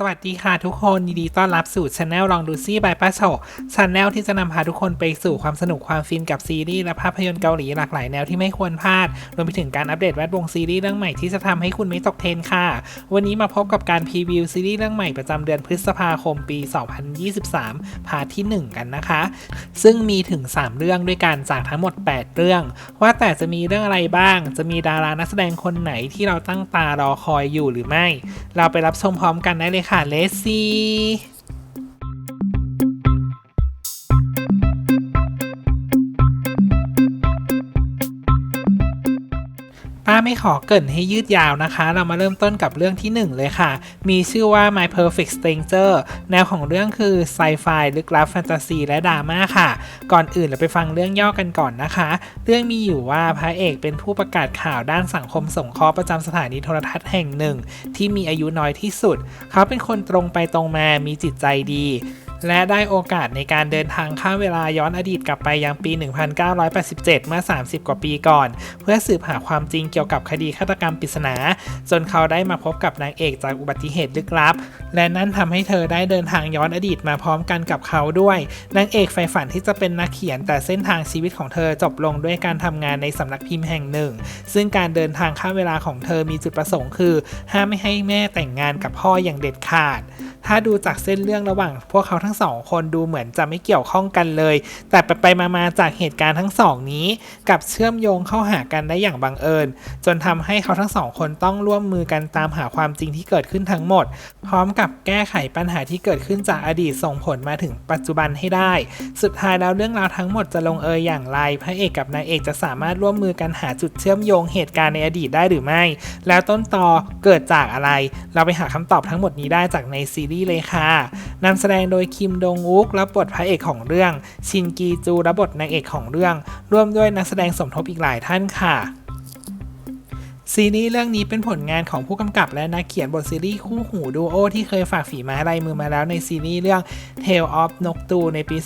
สวัสดีค่ะทุกคนยินดีต้อนรับสู่ช anel ลองดูซี่บายป้าโฉช anel ที่จะนำพาทุกคนไปสู่ความสนุกความฟินกับซีรีส์และภาพยนตร์เกาหลีหลากหลายแนวที่ไม่ควรพลาด รวมไปถึงการอัปเดตแวดวงซีรีส์เรื่องใหม่ที่จะทำให้คุณไม่ตกเทรนค่ะ วันนี้มาพบกับการพรีวิวซีรีส์เรื่องใหม่ประจำเดือนพฤษภาคมปี 2023 พาร์ทที่ 1 กันนะคะ ซึ่งมีถึง 3 เรื่องด้วยกันจากทั้งหมด 8 เรื่อง ว่าแต่จะมีเรื่องอะไรบ้าง จะมีดารานักแสดงคนไหนที่เราตั้งตารอคอยอยู่หรือไม่ เราไปรับชมพร้อมกันได้เลยค่ะเลซี่ ไม่ขอเกินให้ยืดยาวนะคะ เรามาเริ่มต้นกับเรื่องที่ 1 เลยค่ะ มีชื่อว่า My Perfect Stranger แนวของเรื่องคือไซไฟลึกลับแฟนตาซีและดราม่าค่ะ ก่อนอื่นเราไปฟังเรื่องย่อกันก่อนนะคะ เรื่องมีอยู่ว่าพระเอกเป็นผู้ประกาศข่าวด้านสังคมสงเคราะห์ประจำสถานีโทรทัศน์แห่งหนึ่ง ที่มีอายุน้อยที่สุด เขาเป็นคนตรงไปตรงมามีจิตใจดี และได้โอกาสในการเดินทางข้ามเวลาย้อนอดีตกลับไปยังปี 1987 เมื่อ 30 กว่าปีก่อน เพื่อสืบหาความจริงเกี่ยวกับคดีฆาตกรรมปริศนา จนเขาได้มาพบกับนางเอกจากอุบัติเหตุลึกลับ และนั่นทำให้เธอได้เดินทางย้อนอดีตมาพร้อมกันกับเขาด้วยนางเอกใฝ่ฝันที่จะเป็นนักเขียนแต่เส้นทางชีวิตของเธอจบลงด้วยการทำงานในสำนักพิมพ์แห่งหนึ่ง ซึ่งการเดินทางข้ามเวลาของเธอมีจุดประสงค์คือ ห้ามไม่ให้แม่แต่งงานกับพ่ออย่างเด็ดขาด ถ้าดูจากเส้นเรื่องระหว่าง พวกเขาทั้งสองคนดูเหมือนจะไม่เกี่ยวข้องกันเลย แต่ไปไปมาๆจากเหตุการณ์ทั้งสองนี้กับเชื่อมโยงเข้าหากันได้อย่างบังเอิญ จนทำให้เขาทั้งสองคนต้องร่วมมือกันตามหาความจริงที่เกิดขึ้นทั้งหมด พร้อมกับแก้ไขปัญหาที่เกิดขึ้นจากอดีตส่งผลมาถึงปัจจุบันให้ได้ สุดท้ายแล้วเรื่องราวทั้งหมดจะลงเอยอย่างไรพระเอกกับนางเอกจะสามารถร่วมมือกันหาจุดเชื่อมโยงเหตุการณ์ในอดีตได้หรือไม่ แล้วต้นตอเกิดจากอะไร เราไปหาคำตอบทั้งหมดนี้ได้จากในซีรีส์เลยค่ะนำแสดงโดยคิมดงอุกรับบทพระเอกของเรื่อง ชินกีจูรับบทนางเอกของเรื่อง ร่วมด้วยนักแสดงสมทบอีกหลายท่านค่ะ ซีรีส์เรื่องนี้เป็นผลงานของผู้กำกับและนักเขียนบทซีรีส์คู่หูดูโอที่เคยฝากฝีไม้ลายมือมาแล้วในซีรีส์เรื่อง Tale of นกตูในปี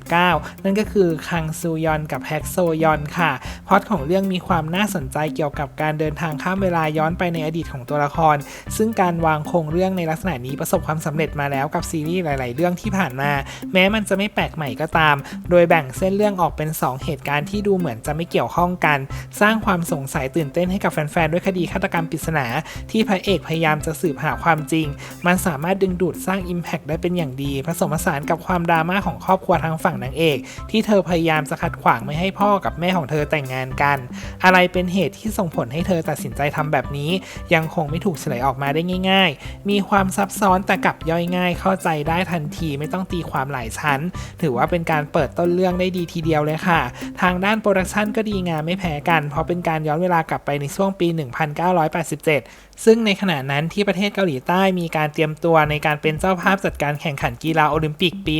2019 นั่นก็คือคังซูยอนกับแฮกโซยอนค่ะพอตของเรื่องมีความน่าสนใจเกี่ยวกับการเดินทางข้ามเวลาย้อนไปในอดีตของตัวละคร ซึ่งการวางโครงเรื่องในลักษณะนี้ประสบความสำเร็จมาแล้วกับซีรีส์หลาย ๆ เรื่องที่ผ่านมา แม้มันจะไม่แปลกใหม่ก็ตาม โดยแบ่งเส้นเรื่องออกเป็น 2 เหตุการณ์ที่ดูเหมือนจะไม่เกี่ยวข้องกัน สร้างความสงสัยตื่นเต้นให้กับแฟนๆด้วยคดีฆาตกรรมปริศนา ที่พระเอกพยายามจะสืบหาความจริง มันสามารถดึงดูดสร้าง Impact ได้เป็นอย่างดี ผสมผสานกับความดราม่าของครอบครัวทางฝั่งนางเอก ที่เธอพยายามจะขัดขวางไม่ให้พ่อกับแม่ของเธอแต่งงานกัน อะไรเป็นเหตุที่ส่งผลให้เธอตัดสินใจทำแบบนี้ ยังคงไม่ถูกเฉลยออกมาได้ง่าย ๆ มีความซับซ้อนแต่กลับย่อยง่ายเข้าใจได้ทันทีไม่ต้องตีความหลายชั้น ถือว่าเป็นการเปิดต้นเรื่องได้ดีทีเดียวเลยค่ะ ทางด้านโปรดักชันก็ดีงามไม่แพ้กัน เพราะเป็นการย้อนเวลากลับไปในช่วงปี1987 ซึ่งในขณะนั้นที่ประเทศเกาหลีใต้มีการเตรียมตัวในการเป็นเจ้าภาพจัดการแข่งขันกีฬาโอลิมปิกปี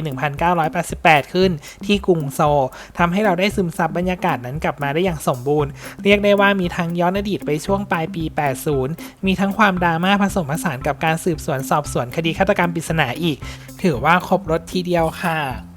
1988 ขึ้นที่กรุงโซลทำให้เราได้ซึมซับบรรยากาศนั้นกลับมาได้อย่างสมบูรณ์ เรียกได้ว่ามีทั้งย้อนอดีตไปช่วงปลายปี 80 มีทั้งความดราม่าผสมผสานกับการสืบสวนสอบสวนคดีฆาตกรรมปริศนาอีก ถือว่าครบรถทีเดียวค่ะ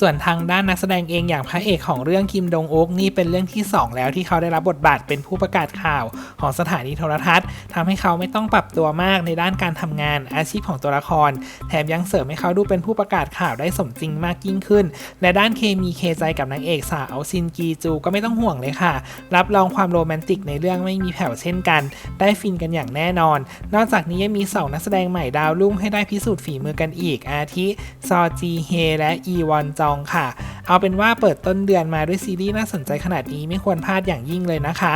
ส่วนทางด้านนักแสดงเองอย่างพระเอกของเรื่องคิมดงโอกนี่เป็นเรื่องที่ 2 แล้วที่เขาได้รับบทบาทเป็นผู้ประกาศข่าวของสถานีโทรทัศน์ทำให้เขาไม่ต้องปรับตัวมากในด้านการทำงานอาชีพของตัวละคร แถมยังเสริมให้เขาดูเป็นผู้ประกาศข่าวได้สมจริงมากยิ่งขึ้น และด้านเคมีเคใจกับนางเอกสาวซินกีจูก็ไม่ต้องห่วงเลยค่ะ รับรองความโรแมนติกในเรื่องไม่มีแผ่วเช่นกัน ได้ฟินกันอย่างแน่นอน นอกจากนี้ยังมีสองนักแสดงใหม่ดาวรุ่งให้ได้พิสูจน์ฝีมือกันอีกอาทิ ซอจีเฮและอีวอนจองค่ะ เอาเป็นว่าเปิดต้นเดือนมาด้วยซีรีส์น่าสนใจขนาดนี้ไม่ควรพลาดอย่างยิ่งเลยนะคะ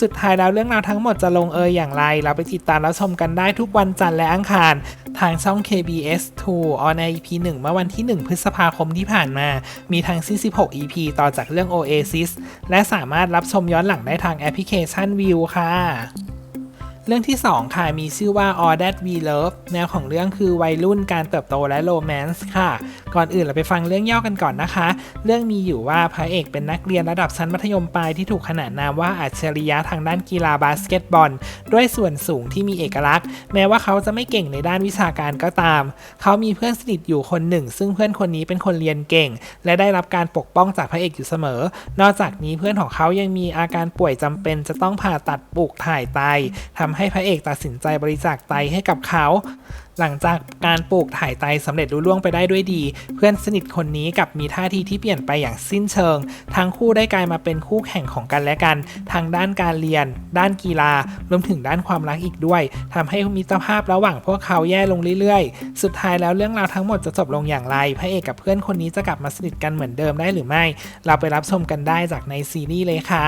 สุดท้ายแล้วเรื่องราวทั้งหมดจะลงเอยอย่างไร เราไปติดตามรับชมกันได้ทุกวันจันทร์และอังคาร ทางช่อง KBS 2ออนใน EP 1เมื่อวันที่ 1 พฤษภาคมที่ผ่านมา มีทั้ง46 EP ต่อจากเรื่อง Oasis และสามารถรับชมย้อนหลังได้ทางแอปพลิเคชัน View ค่ะ เรื่องที่ 2 ค่ะมีชื่อว่า All That We Love แนวของเรื่องคือวัยรุ่นการเติบโตและโรแมนต์ค่ะ ก่อนอื่นเราไปฟังเรื่องย่อกันก่อนนะคะ เรื่องมีอยู่ว่าพระเอกเป็นนักเรียนระดับชั้นมัธยมปลายที่ถูกขนานนามว่าอัจฉริยะทางด้านกีฬาบาสเกตบอล ด้วยส่วนสูงที่มีเอกลักษณ์ แม้ว่าเขาจะไม่เก่งในด้านวิชาการก็ตาม เขามีเพื่อนสนิทอยู่คนหนึ่ง ซึ่งเพื่อนคนนี้เป็นคนเรียนเก่ง และได้รับการปกป้องจากพระเอกอยู่เสมอ นอกจากนี้เพื่อนของเขายังมีอาการป่วยจำเป็นจะต้องผ่าตัดปลูกถ่ายไตทำให้พระเอกตัดสินใจบริจาคไตให้กับเขา หลังจากการปลูกถ่ายไตสำเร็จรุ่ล่วงไปได้ด้วยดี เพื่อนสนิทคนนี้กับมีท่าทีที่เปลี่ยนไปอย่างสิ้นเชิง ทั้งคู่ได้กลายมาเป็นคู่แข่งของกันและกัน ทางด้านการเรียน ด้านกีฬารวมถึงด้านความรักอีกด้วยทำให้มิตรภาพระหว่างพวกเขาแย่ลงเรื่อยๆ สุดท้ายแล้วเรื่องราวทั้งหมดจะจบลงอย่างไรพระเอกกับเพื่อนคนนี้จะกลับมาสนิทกันเหมือนเดิมได้หรือไม่ เราไปรับชมกันได้จากในซีรีส์เลยค่ะ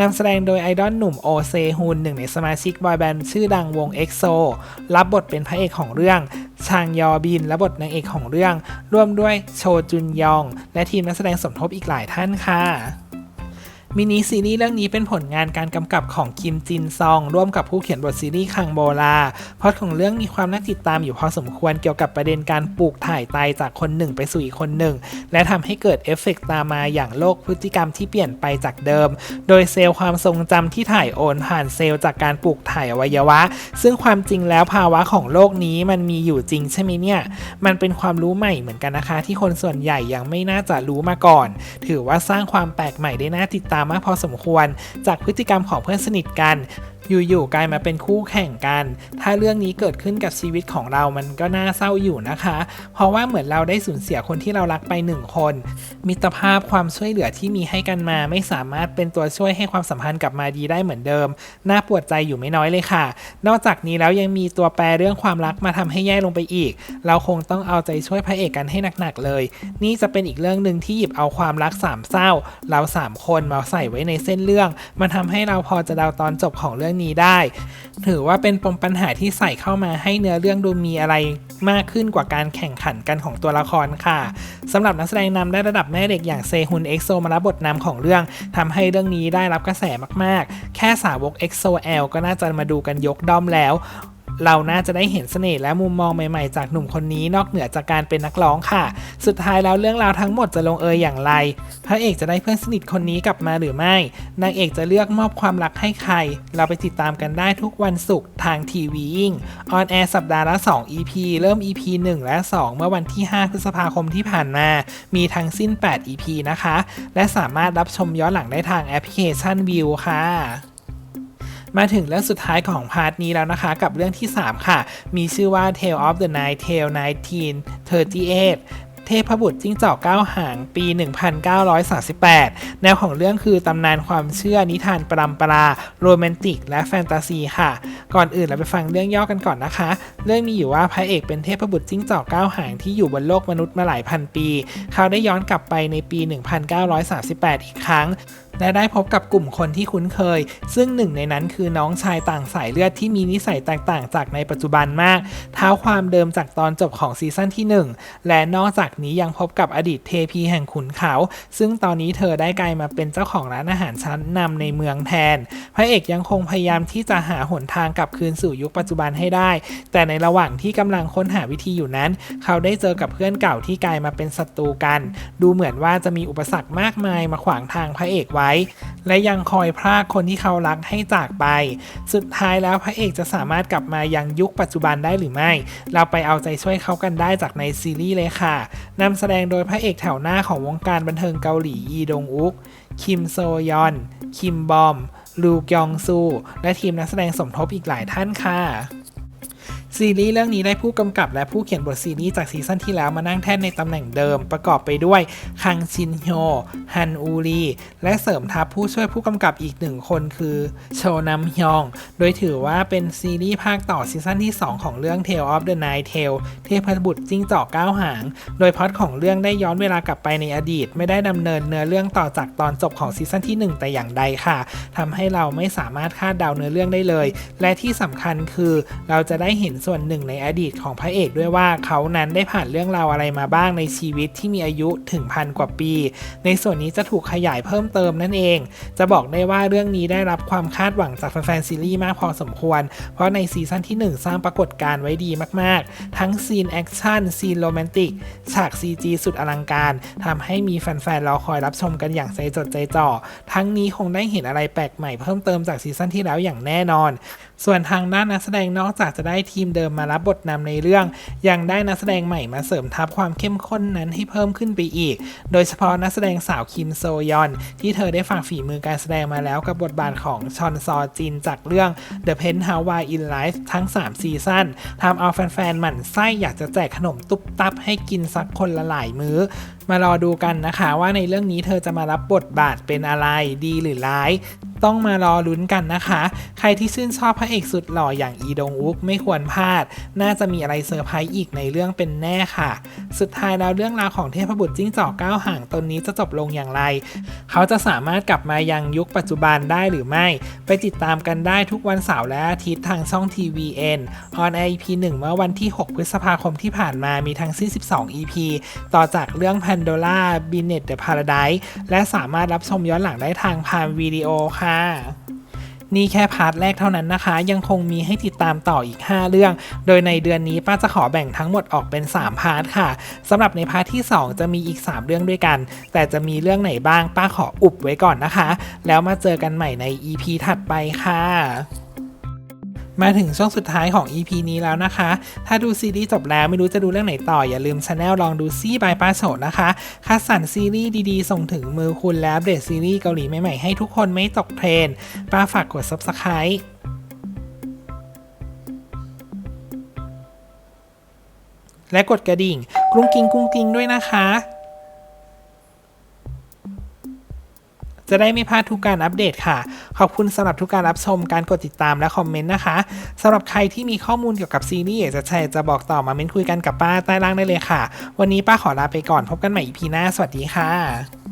นำแสดงโดยไอดอลหนุ่มโอเซฮุนหนึ่งในสมาชิกบอยแบนด์ชื่อดังวง EXO รับบทเป็นพระเอกของเรื่องชางยอบิน และบทนางเอกของเรื่อง ร่วมด้วยโชจุนยอง และทีมนักแสดงสมทบอีกหลายท่านค่ะ มินิซีรีส์เรื่องนี้เป็นผลงานการกำกับของคิมจินซอง ร่วมกับผู้เขียนบทซีรีส์คังโบลาพอตของเรื่องมีความน่าติดตามอยู่พอสมควรเกี่ยวกับประเด็นการปลูกถ่ายไตจากคนหนึ่งไปสู่อีกคนหนึ่ง และทำให้เกิดเอฟเฟกต์ตามมาอย่างโลกพฤติกรรมที่เปลี่ยนไปจากเดิม โดยเซลล์ความทรงจำที่ถ่ายโอนผ่านเซลล์จากการปลูกถ่ายอวัยวะ ซึ่งความจริงแล้วภาวะของโลกนี้มันมีอยู่จริงใช่ไหมเนี่ย มันเป็นความรู้ใหม่เหมือนกันนะคะ ที่คนส่วนใหญ่ยังไม่น่าจะรู้มาก่อน ถือว่าสร้างความแปลกใหม่ได้น่าติดตามมากพอสมควร จากพฤติกรรมของเพื่อนสนิทกัน อยู่ๆกลายมาเป็นคู่แข่งกัน ถ้าเรื่องนี้เกิดขึ้นกับชีวิตของเรามันก็น่าเศร้าอยู่นะคะ เพราะว่าเหมือนเราได้สูญเสียคนที่เรารักไปหนึ่งคน มิตรภาพความช่วยเหลือที่มีให้กันมาไม่สามารถเป็นตัวช่วยให้ความสัมพันธ์กลับมาดีได้เหมือนเดิม น่าปวดใจอยู่ไม่น้อยเลยค่ะ นอกจากนี้แล้วยังมีตัวแปรเรื่องความรักมาทำให้แย่ลงไปอีก เราคงต้องเอาใจช่วยพระเอกกันให้หนักๆเลย นี่จะเป็นอีกเรื่องหนึ่งที่หยิบเอาความรักสามเศร้า เราสามคนมาใส่ไว้ในเส้นเรื่อง มันทำให้เราพอจะเดาตอนจบของเรื่องนี้ได้ ถือว่าเป็นปมปัญหาที่ใส่เข้ามาให้เนื้อเรื่องดูมีอะไรมากขึ้นกว่าการแข่งขันกันของตัวละครค่ะสำหรับนักแสดงนำได้ระดับแม่เด็กอย่างเซฮุนเอ็กโซมารับบทนำของเรื่องทำให้เรื่องนี้ได้รับกระแสมากๆ แค่สาวกเอ็กโซแอลก็น่าจะมาดูกันยกด้อมแล้ว เราน่าจะได้เห็นเสน่ห์และมุมมองใหม่ๆ จากหนุ่มคนนี้นอกเหนือจากการเป็นนักร้องค่ะ สุดท้ายแล้วเรื่องราวทั้งหมดจะลงเอยอย่างไร พระเอกจะได้เพื่อนสนิทคนนี้กลับมาหรือไม่ นางเอกจะเลือกมอบความรักให้ใคร เราไปติดตามกันได้ทุกวันศุกร์ทางทีวียิ่งออนแอร์สัปดาห์ละ 2 EP เริ่ม EP 1 และ 2 เมื่อวันที่ 5 พฤษภาคมที่ผ่านมา มีทั้งสิ้น 8 EP นะคะ และสามารถรับชมย้อนหลังได้ทางแอปพลิเคชันวิวค่ะ มาถึงเรื่องสุดท้ายของพาร์ทนี้แล้วนะคะ กับเรื่องที่ 3 ค่ะ มีชื่อว่า Tale of the Night Tale 1938เทพบุตรจิ้งจอกเก้าหางปี 1938 แนวของเรื่องคือตำนานความเชื่อนิทานปรำปราโรแมนติก และแฟนตาซีค่ะ ก่อนอื่นเราไปฟังเรื่องย่อกันก่อนนะคะ เรื่องมีอยู่ว่าพระเอกเป็นเทพบุตรจิ้งจอกเก้าหางที่อยู่บนโลกมนุษย์มาหลายพันปี เขาได้ย้อนกลับไปในปี 1938 อีกครั้ง และได้พบกับกลุ่มคนที่คุ้นเคย ซึ่งหนึ่งในนั้นคือน้องชายต่างสายเลือดที่มีนิสัยแตกต่างจากในปัจจุบันมากเท้าความเดิมจากตอนจบของซีซั่นที่ 1 และนอกจากนี้ยังพบกับอดีตเทพีแห่งขุนเขา ซึ่งตอนนี้เธอได้กลายมาเป็นเจ้าของร้านอาหารชั้นนำในเมืองแทน พระเอกยังคงพยายามที่จะหาหนทางกลับคืนสู่ยุคปัจจุบันให้ได้ แต่ในระหว่างที่กำลังค้นหาวิธีอยู่นั้น เขาได้เจอกับเพื่อนเก่าที่กลายมาเป็นศัตรูกัน ดูเหมือนว่าจะมีอุปสรรคมากมายมาขวางทางพระเอกไว้และยังคอยพรากคนที่เขารักให้จากไป สุดท้ายแล้วพระเอกจะสามารถกลับมายังยุคปัจจุบันได้หรือไม่ เราไปเอาใจช่วยเขากันได้จากในซีรีส์เลยค่ะนำแสดงโดยพระเอกแถวหน้าของวงการบันเทิงเกาหลียีดงอุก คิมโซยอน คิมบอม ลูกยองซู และทีมนักแสดงสมทบอีกหลายท่านค่ะ ซีรีส์เรื่องนี้ได้ผู้กำกับและผู้เขียนบทซีรีส์จากซีซั่นที่แล้วมานั่งแท่นในตำแหน่งเดิม ประกอบไปด้วยคังชินโฮฮันอูรีและเสริมทัพผู้ช่วยผู้กำกับอีกหนึ่งคนคือโชนัมฮยอง โดยถือว่าเป็นซีรีส์ภาคต่อซีซั่นที่ 2 ของเรื่อง Tale of the Night Tale เทพบุตรจิ้งจอกก้าหาง โดยพล็อตของเรื่องได้ย้อนเวลากลับไปในอดีต ไม่ได้ดำเนินเนื้อเรื่องต่อจากตอนจบของซีซั่นที่ 1 แต่อย่างใดค่ะทำให้เราไม่สามารถคาดเดาเนื้อเรื่องได้เลย และที่สำคัญคือเราจะได้เห็นส่วนหนึ่งในอดีตของพระเอกด้วยว่าเขานั้นได้ผ่านเรื่องราวอะไรมาบ้างในชีวิตที่มีอายุถึงพันกว่าปี ในส่วนนี้จะถูกขยายเพิ่มเติมนั่นเอง จะบอกได้ว่าเรื่องนี้ได้รับความคาดหวังจากแฟนซีรีส์มากพอสมควร เพราะในซีซั่นที่ 1 สร้างปรากฏการณ์ไว้ดีมากๆ ทั้งซีนแอคชั่นซีนโรแมนติกฉาก CG สุดอลังการทำให้มีแฟนๆรอคอยรับชมกันอย่างใจจดใจจ่อ ทั้งนี้คงได้เห็นอะไรแปลกใหม่เพิ่มเติมจากซีซั่นที่แล้วอย่างแน่นอนส่วนทางด้านนักแสดงนอกจากจะได้ทีมเดิมมารับบทนำในเรื่อง ยังได้นักแสดงใหม่มาเสริมทัพความเข้มข้นนั้นให้เพิ่มขึ้นไปอีก โดยเฉพาะนักแสดงสาวคิมโซยอน ที่เธอได้ฝากฝีมือการแสดงมาแล้วกับบทบาทของชอนซอจินจากเรื่อง The Penthouse in Life ทั้ง 3 ซีซั่นทำเอาแฟนๆหมั่นไส้อยากจะแจกขนมตุ๊บตับให้กินสักคนละหลายมื้อ มารอดูกันนะคะว่าในเรื่องนี้เธอจะมารับบทบาทเป็นอะไรดีหรือร้าย ต้องมารอลุ้นกันนะคะ ใครที่ชื่นชอบพระเอกสุดหล่ออย่างอีดงอุกไม่ควรพลาด น่าจะมีอะไรเซอร์ไพรส์อีกในเรื่องเป็นแน่ค่ะ สุดท้ายแล้วเรื่องราวของเทพบุตรจิ้งจอกก้าวห่างตนนี้จะจบลงอย่างไร เขาจะสามารถกลับมายังยุคปัจจุบันได้หรือไม่ ไปติดตามกันได้ทุกวันเสาร์และอาทิตย์ทางช่อง TVN ออน EP 1เมื่อวันที่ 6 พฤษภาคมที่ผ่านมามีทั้งสิ้น 12 EP ต่อจากเรื่อง Pandora b i n e t the Paradise และสามารถรับชมย้อนหลังได้ทางพามวิดีโอค่ะนี่แค่พาร์ทแรกเท่านั้นนะคะ ยังคงมีให้ติดตามต่ออีก 5 เรื่อง โดยในเดือนนี้ป้าจะขอแบ่งทั้งหมดออกเป็น 3 พาร์ทค่ะสำหรับในพาร์ทที่ 2 จะมีอีก 3 เรื่องด้วยกัน แต่จะมีเรื่องไหนบ้างป้าขออุบไว้ก่อนนะคะ แล้วมาเจอกันใหม่ใน EP ถัดไปค่ะ มาถึงช่วงสุดท้ายของ EP นี้แล้วนะคะ ถ้าดูซีรีส์จบแล้วไม่รู้จะดูเรื่องไหนต่อ อย่าลืมช anel ลองดูซี่บายป้าโฉดนะคะ คัดสรรซีรีส์ดีๆ ส่งถึงมือคุณและอัปเดตซีรีส์เกาหลีใหม่ๆให้ทุกคนไม่ตกเทรนป้าฝากกด subscribe และกดกระดิ่งกรุงกิงกรุงกิงด้วยนะคะ จะได้ไม่พลาดทุกการอัปเดตค่ะ ขอบคุณสำหรับทุกการรับชมการกดติดตามและคอมเมนต์นะคะสำหรับใครที่มีข้อมูลเกี่ยวกับซีรีส์อยากจะแชร์จะบอกต่อมาเม้นคุยกันกับป้าใต้ล่างได้เลยค่ะ วันนี้ป้าขอลาไปก่อนพบกันใหม่อีพีหน้าสวัสดีค่ะ